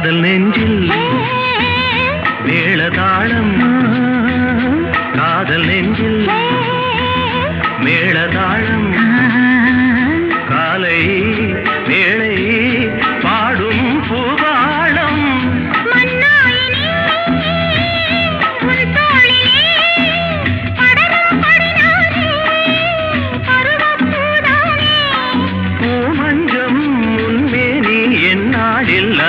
കാതൽ നെഞ്ചിൽ മേളതാളം. കാതൽ നെഞ്ചിൽ മേളതാളം.